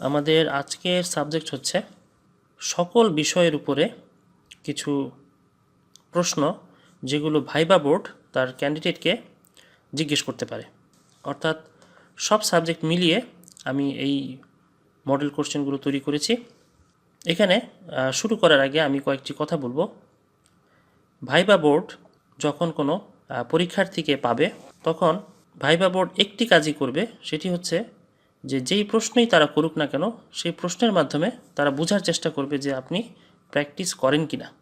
আমাদের আজকের সাবজেক্ট হচ্ছে সকল বিষয়ের উপরে কিছু প্রশ্ন যেগুলো ভাইবা বোর্ড তার ক্যান্ডিডেটকে জিজ্ঞেস করতে পারে। অর্থাৎ সব সাবজেক্ট মিলিয়ে আমি এই মডেল কোশ্চেনগুলো তৈরি করেছি। এখানে শুরু করার আগে আমি কয়েকটি কথা বলব। ভাইবা বোর্ড যখন কোনো পরীক্ষার্থীকে পাবে, তখন ভাইবা বোর্ড একটি কাজই করবে, সেটি হচ্ছে যে যেই প্রশ্নই তারা করুক না কেন, সেই প্রশ্নের মাধ্যমে তারা বোঝার চেষ্টা করবে যে আপনি প্র্যাকটিস করেন কি না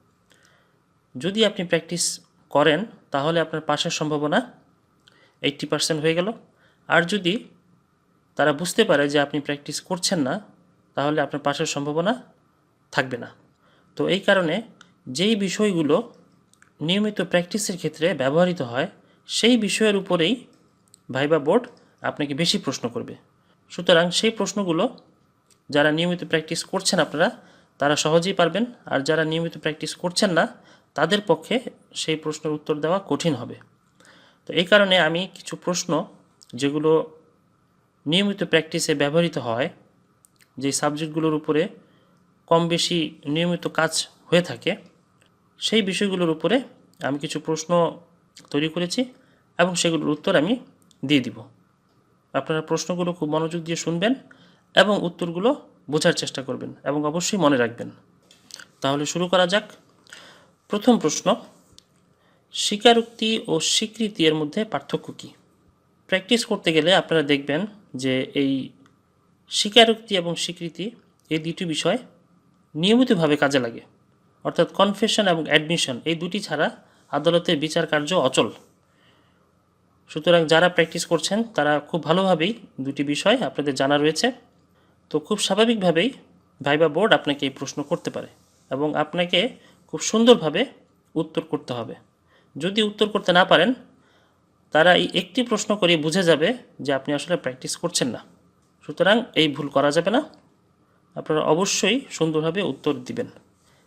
যদি আপনি প্র্যাকটিস করেন, তাহলে আপনার পাশের সম্ভাবনা এইট্টি পার্সেন্ট হয়ে গেল। আর যদি তারা বুঝতে পারে যে আপনি প্র্যাকটিস করছেন না, তাহলে আপনার পাশের সম্ভাবনা থাকবে না। তো এই কারণে যেই বিষয়গুলো নিয়মিত প্র্যাকটিসের ক্ষেত্রে ব্যবহৃত হয়, সেই বিষয়ের উপরেই ভাইবা বোর্ড আপনাকে বেশি প্রশ্ন করবে। সুতরাং সেই প্রশ্নগুলো যারা নিয়মিত প্র্যাকটিস করছেন আপনারা, তারা সহজেই পারবেন। আর যারা নিয়মিত প্র্যাকটিস করছেন না, তাদের পক্ষে সেই প্রশ্নের উত্তর দেওয়া কঠিন হবে। তো এই কারণে আমি কিছু প্রশ্ন যেগুলো নিয়মিত প্র্যাকটিসে ব্যবহৃত হয়, যে সাবজেক্টগুলোর উপরে কম বেশি নিয়মিত কাজ হয়ে থাকে, সেই বিষয়গুলোর উপরে আমি কিছু প্রশ্ন তৈরি করেছি এবং সেগুলোর উত্তর আমি দিয়ে দিব। আপনারা প্রশ্নগুলো খুব মনোযোগ দিয়ে শুনবেন এবং উত্তরগুলো বোঝার চেষ্টা করবেন এবং অবশ্যই মনে রাখবেন। তাহলে শুরু করা যাক। প্রথম প্রশ্ন, স্বীকারোক্তি ও স্বীকৃতি এর মধ্যে পার্থক্য কী? প্র্যাকটিস করতে গেলে আপনারা দেখবেন যে এই স্বীকারোক্তি এবং স্বীকৃতি এই দুটি বিষয় নিয়মিতভাবে কাজে লাগে। অর্থাৎ কনফেশন এবং অ্যাডমিশন এই দুটি ছাড়া আদালতের বিচার কার্য অচল। সুতরাং যারা প্র্যাকটিস করছেন, তারা খুব ভালোভাবেই দুটি বিষয় আপনাদের জানা রয়েছে। তো খুব স্বাভাবিকভাবেই ভাইবা বোর্ড আপনাকে এই প্রশ্ন করতে পারে এবং আপনাকে খুব সুন্দরভাবে উত্তর করতে হবে। যদি উত্তর করতে না পারেন, তারা এই একটি প্রশ্ন করে বুঝে যাবে যে আপনি আসলে প্র্যাকটিস করছেন না। সুতরাং এই ভুল করা যাবে না। আপনারা অবশ্যই সুন্দরভাবে উত্তর দিবেন।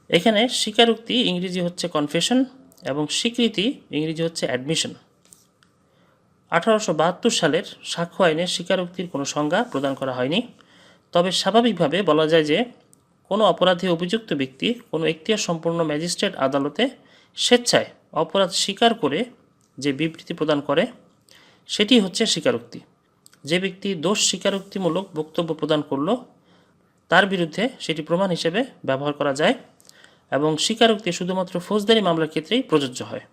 এখানে স্বীকারোক্তি ইংরেজি হচ্ছে কনফেশন এবং স্বীকৃতি ইংরেজি হচ্ছে অ্যাডমিশন আঠারোশো বাহাত্তর সালের সাক্ষ্য আইনে স্বীকারোক্তির কোনো সংজ্ঞা প্রদান করা হয়নি। তবে স্বাভাবিকভাবে বলা যায় যে কোনো অপরাধে অভিযুক্ত ব্যক্তি কোনো এখতিয়ার সম্পূর্ণ ম্যাজিস্ট্রেট আদালতে স্বেচ্ছায় অপরাধ স্বীকার করে যে বিবৃতি প্রদান করে, সেটি হচ্ছে স্বীকারোক্তি। যে ব্যক্তি দোষ স্বীকারোক্তিমূলক বক্তব্য প্রদান করল, তার বিরুদ্ধে সেটি প্রমাণ হিসেবে ব্যবহার করা যায় এবং স্বীকারোক্তি শুধুমাত্র ফৌজদারি মামলার ক্ষেত্রেই প্রযোজ্য হয়।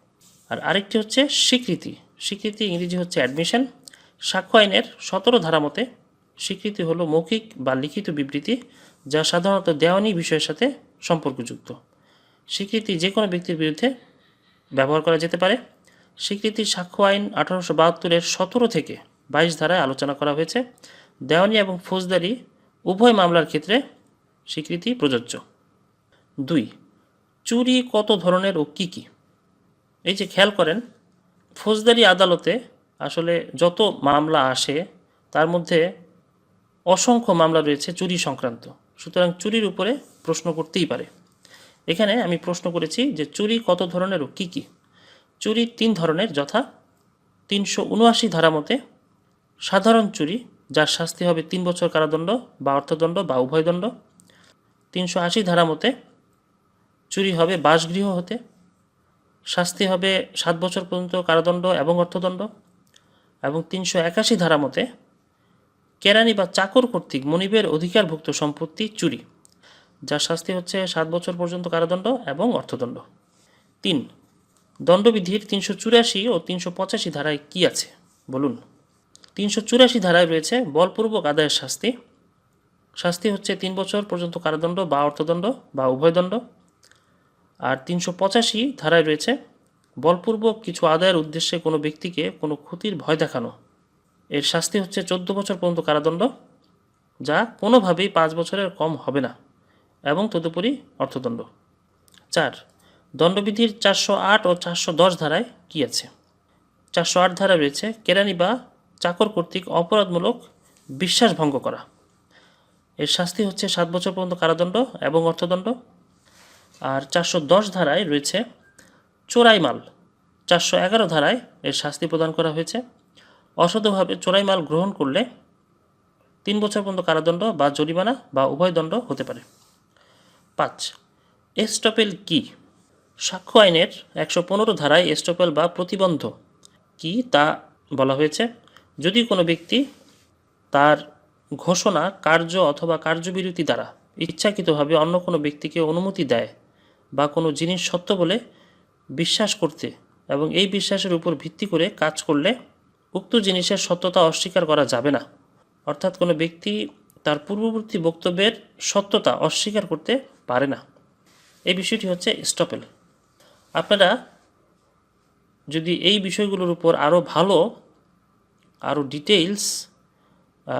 আর আরেকটি হচ্ছে স্বীকৃতি। স্বীকৃতি ইংরেজি হচ্ছে অ্যাডমিশন সাক্ষ্য আইনের সতেরো ধারা মতে স্বীকৃতি হলো মৌখিক বা লিখিত বিবৃতি যা সাধারণত দেওয়ানি বিষয়ের সাথে সম্পর্কযুক্ত। স্বীকৃতি যে কোনো ব্যক্তির বিরুদ্ধে ব্যবহার করা যেতে পারে। স্বীকৃতি সাক্ষ্য আইন আঠারোশো বাহাত্তরের সতেরো থেকে বাইশ ধারায় আলোচনা করা হয়েছে। দেওয়ানি এবং ফৌজদারি উভয় মামলার ক্ষেত্রে স্বীকৃতি প্রযোজ্য। দুই, চুরি কত ধরনের ও কী কী? এই যে খেয়াল করেন ফৌজদারি আদালতে আসলে যত মামলা আসে, তার মধ্যে অসংখ্য মামলা রয়েছে চুরি সংক্রান্ত। সুতরাং চুরির উপরে প্রশ্ন করতেই পারে। এখানে আমি প্রশ্ন করেছি যে চুরি কত ধরনের ও কী কী? চুরি তিন ধরনের যথা। তিনশো উনআশি ধারা মতে সাধারণ চুরি, যার শাস্তি হবে তিন বছর কারাদণ্ড বা অর্থদণ্ড বা উভয়দণ্ড তিনশো আশি ধারা মতে চুরি হবে বাসগৃহ হতে। শাস্তি হবে সাত বছর পর্যন্ত কারাদণ্ড এবং অর্থদণ্ড এবং তিনশো একাশি ধারা মতে কেরানি বা চাকর কর্তৃক মনিবের অধিকারভুক্ত সম্পত্তি চুরি, যার শাস্তি হচ্ছে সাত বছর পর্যন্ত কারাদণ্ড এবং অর্থদণ্ড। তিন, দণ্ডবিধির তিনশো চুরাশি ও তিনশো পঁচাশি ধারায় কী আছে? বলুন। তিনশো চুরাশি ধারায় রয়েছে বলপূর্বক আদায়ের শাস্তি। শাস্তি হচ্ছে তিন বছর পর্যন্ত কারাদণ্ড বা অর্থদণ্ড বা উভয়দণ্ড আর তিনশো পঁচাশি ধারায় রয়েছে, বলপূর্বক কিছু আদায়ের উদ্দেশ্যে কোনো ব্যক্তিকে কোনো ক্ষতির ভয় দেখানো। এর শাস্তি হচ্ছে চোদ্দ বছর পর্যন্ত কারাদণ্ড, যা কোনোভাবেই পাঁচ বছরের কম হবে না, এবং তদুপরি অর্থদণ্ড। চার, দণ্ডবিধির চারশো আট ও চারশো দশ ধারায় কী আছে? চারশো আট ধারায় রয়েছে, কেরানি বা চাকর কর্তৃক অপরাধমূলক বিশ্বাস ভঙ্গ করা। এর শাস্তি হচ্ছে সাত বছর পর্যন্ত কারাদণ্ড এবং অর্থদণ্ড আর চারশো দশ ধারায় রয়েছে চোরাই মাল চারশো এগারো ধারায় এর শাস্তি প্রদান করা হয়েছে। অসতভাবে চোরাই মাল গ্রহণ করলে তিন বছর পর্যন্ত কারাদণ্ড বা জরিমানা বা উভয় দণ্ড হতে পারে। পাঁচ, এস্টপেল কি? সাক্ষ্য আইনের একশো পনেরো ধারায় এস্টপেল বা প্রতিবন্ধ কি তা বলা হয়েছে। যদি কোনো ব্যক্তি তার ঘোষণা কার্য অথবা কার্যবিরতি দ্বারা ইচ্ছাকৃতভাবে অন্য কোনো ব্যক্তিকে অনুমতি দেয় বা কোনো জিনিস সত্য বলে বিশ্বাস করতে এবং এই বিশ্বাসের উপর ভিত্তি করে কাজ করলে উক্ত জিনিসের সত্যতা অস্বীকার করা যাবে না। অর্থাৎ কোনো ব্যক্তি তার পূর্ববর্তী বক্তব্যের সত্যতা অস্বীকার করতে পারে না। এই বিষয়টি হচ্ছে স্টপেল। আপনারা যদি এই বিষয়গুলোর উপর আরও ভালো আরও ডিটেইলস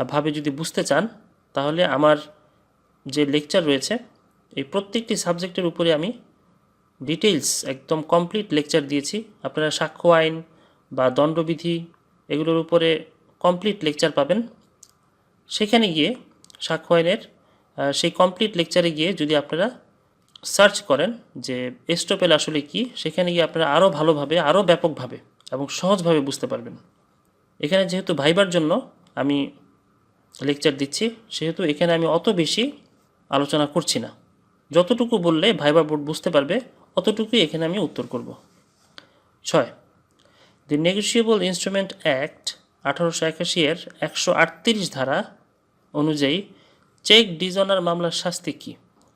ভাবে যদি বুঝতে চান, তাহলে আমার যে লেকচার রয়েছে এই প্রত্যেকটি সাবজেক্টের উপরে আমি ডিটেলস একদম কমপ্লিট লেকচার দিয়েছি। আপনারা সাক্ষ্য আইন বা দণ্ডবিধি এগুলোর উপরে কমপ্লিট লেকচার পাবেন। সেখানে গিয়ে সাক্ষ্য আইনের সেই কমপ্লিট লেকচারে গিয়ে যদি আপনারা সার্চ করেন যে এস্টোপেল আসলে কি, সেখানে গিয়ে আপনারা আরও ভালোভাবে আরও ব্যাপকভাবে এবং সহজভাবে বুঝতে পারবেন। এখানে যেহেতু ভাইবার জন্য আমি লেকচার দিচ্ছি, সেহেতু এখানে আমি অত বেশি আলোচনা করছি না। যতটুকু বললে ভাইবার বোর্ড বুঝতে পারবে, অতটুকুই এখানে আমি উত্তর করব। ছয় দি নেগোসিয়েবল ইনস্ট্রুমেন্ট অ্যাক্ট আঠারোশো একাশি এর একশো আটত্রিশ ধারা অনুযায়ী চেক ডিজনার মামলার শাস্তি কী?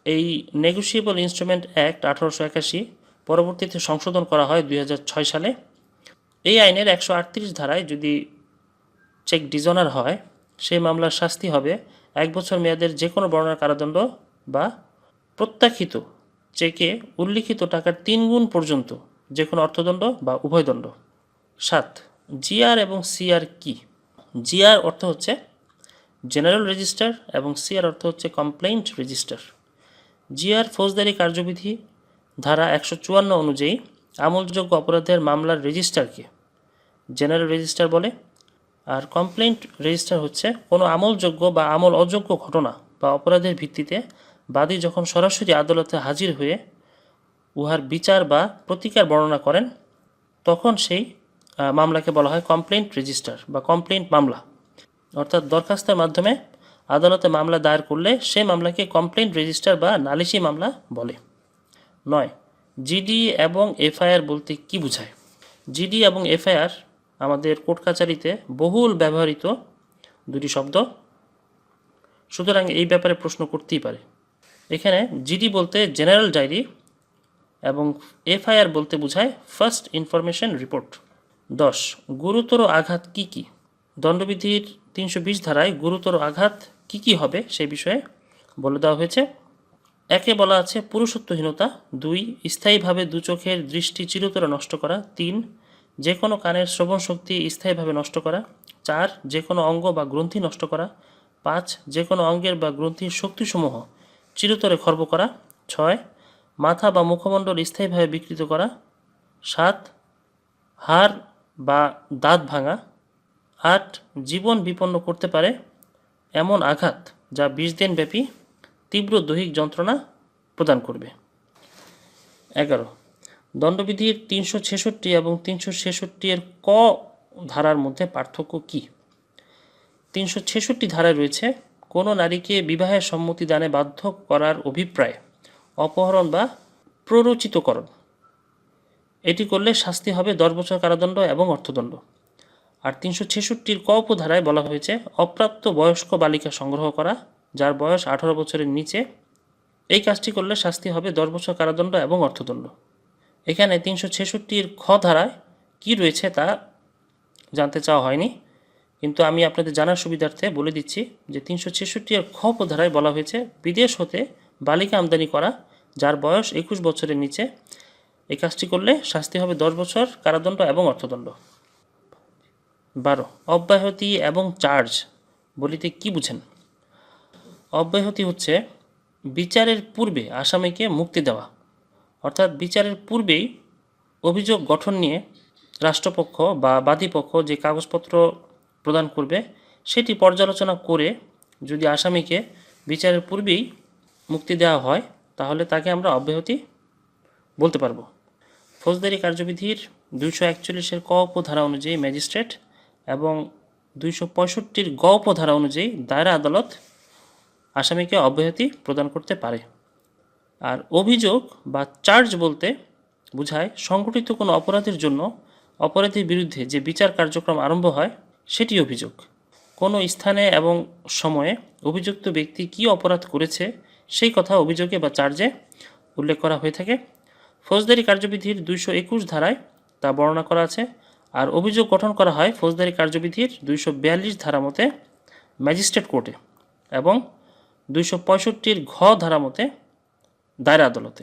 এই নেগোসিয়েবল ইনস্ট্রুমেন্ট অ্যাক্ট আঠারোশো একাশি পরবর্তীতে সংশোধন করা হয় দু হাজার ছয় সালে। এই আইনের একশো আটত্রিশ ধারায় যদি চেক ডিজনার হয়, সেই মামলার শাস্তি হবে এক বছর মেয়াদের যে কোনো বর্ণনার কারাদণ্ড বা প্রত্যাখিত চেকে উল্লিখিত টাকার তিন গুণ পর্যন্ত, যে কোনো অর্থদণ্ড বা উভয়দণ্ড সাত, জিআর এবং সিআর কি? জিআর অর্থ হচ্ছে জেনারেল রেজিস্টার এবং সিআর অর্থ হচ্ছে কমপ্লেইন্ট রেজিস্টার। জিআর ফৌজদারি কার্যবিধি ধারা একশো চুয়ান্ন অনুযায়ী আমলযোগ্য অপরাধের মামলার রেজিস্টারকে জেনারেল রেজিস্টার বলে, আর কমপ্লেন্ট রেজিস্টার হচ্ছে কোনো আমলযোগ্য বা আমল অযোগ্য ঘটনা বা অপরাধের ভিত্তিতে বাদী যখন সরাসরি আদালতে হাজির হয়ে উহার বিচার বা প্রতিকার বর্ণনা করেন, তখন সেই মামলাকে বলা হয় কমপ্লেন্ট রেজিস্টার বা কমপ্লেন্ট মামলা। অর্থাৎ দরখাস্তের মাধ্যমে আদালতে মামলা দায়ের করলে সেই মামলাকে কমপ্লেন্ট রেজিস্টার বা নালিশি মামলা বলে। নয় জিডি এবং এফআইআর বলতে কি বোঝায়? জিডি এবং এফআইআর আমাদের কোর্ট কাচারিতে বহুল ব্যবহৃত দুটি শব্দ। সুতরাং এই ব্যাপারে প্রশ্ন করতেই পারে। এখানে জিডি বলতে জেনারেল ডায়েরি এবং এফআইআর বলতে বোঝায় ফার্স্ট ইনফরমেশন রিপোর্ট দশ, গুরুতর আঘাত কি কি? দণ্ডবিধির তিনশো বিশ ধারায় গুরুতর আঘাত কি কি হবে সেই বিষয়ে বলে দেওয়া হয়েছে। একে বলা আছে পুরুষত্বহীনতা, দুই, স্থায়ীভাবে দু চোখের দৃষ্টি চিরতরে নষ্ট করা, তিন যে কোনো কানের শ্রবণ শক্তি স্থায়ীভাবে নষ্ট করা, চার যে কোনো অঙ্গ বা গ্রন্থি নষ্ট করা, পাঁচ যে কোনো অঙ্গের বা গ্রন্থির শক্তিসমূহ চিরতরে খর্ব করা। ছয়, মাথা বা মুখমণ্ডল স্থায়ীভাবে বিকৃত করা। সাত, হাড় বা দাঁত ভাঙা। আট, জীবন বিপন্ন করতে পারে এমন আঘাত যা বিশ দিন ব্যাপী তীব্র দৈহিক যন্ত্রণা প্রদান করবে। এগারো, দণ্ডবিধির তিনশো ছেষট্টি এবং তিনশো ছেষট্টি এর ক ধারার মধ্যে পার্থক্য কী? তিনশো ছেষট্টি ধারায় রয়েছে কোনো নারীকে বিবাহের সম্মতি দানে বাধ্য করার অভিপ্রায়, অপহরণ বা প্ররোচিতকরণ। এটি করলে শাস্তি হবে দশ বছর কারাদণ্ড এবং অর্থদণ্ড। আর তিনশো ছেষট্টির ক উপধারায় বলা হয়েছে, অপ্রাপ্ত বয়স্ক বালিকা সংগ্রহ করা, যার বয়স আঠারো বছরের নিচে, এই কাজটি করলে শাস্তি হবে দশ বছর কারাদণ্ড এবং অর্থদণ্ড। এখানে তিনশো ছেষট্টির খ ধারায় কী রয়েছে তা জানতে চাওয়া হয়নি। কিন্তু আমি আপনাদের জানার সুবিধার্থে বলে দিচ্ছি যে তিনশো ছেষট্টি এর খ ধারায় বলা হয়েছে, বিদেশ হতে বালিকা আমদানি করা, যার বয়স একুশ বছরের নিচে, এই কাজটি করলে শাস্তি হবে দশ বছর কারাদণ্ড এবং অর্থদণ্ড। বারো, অব্যাহতি এবং চার্জ বলিতে কি বুঝেন? অব্যাহতি হচ্ছে বিচারের পূর্বে আসামিকে মুক্তি দেওয়া। অর্থাৎ বিচারের পূর্বেই অভিযোগ গঠন নিয়ে রাষ্ট্রপক্ষ বা বাদীপক্ষ যে কাগজপত্র প্রদান করবে। সেটি পর্যালোচনা করে যদি আসামিকে বিচারের পূর্বেই মুক্তি দেওয়া হয়, তাহলে তাকে আমরা অব্যাহতি বলতে পারব। ফৌজদারি কার্যবিধির দুইশো একচল্লিশের ক ধারা অনুযায়ী ম্যাজিস্ট্রেট এবং দুইশো পঁয়ষট্টির গ উপধারা অনুযায়ী দায়রা আদালত আসামিকে অব্যাহতি প্রদান করতে পারে। আর অভিযোগ বা চার্জ বলতে বোঝায় সংঘটিত কোনো অপরাধের জন্য অপরাধীর বিরুদ্ধে যে বিচার কার্যক্রম আরম্ভ হয় সেটি অভিযোগ। কোনো স্থানে এবং সময়ে অভিযুক্ত ব্যক্তি কী অপরাধ করেছে সেই কথা অভিযোগে বা চার্জে উল্লেখ করা হয়ে থাকে। ফৌজদারি কার্যবিধির দুইশো একুশ ধারায় তা বর্ণনা করা আছে। আর অভিযোগ গঠন করা হয় ফৌজদারি কার্যবিধির দুইশো বিয়াল্লিশ ধারা মতে ম্যাজিস্ট্রেট কোর্টে এবং দুইশো পঁয়ষট্টির ঘ ধারা মতে দায়রা আদালতে।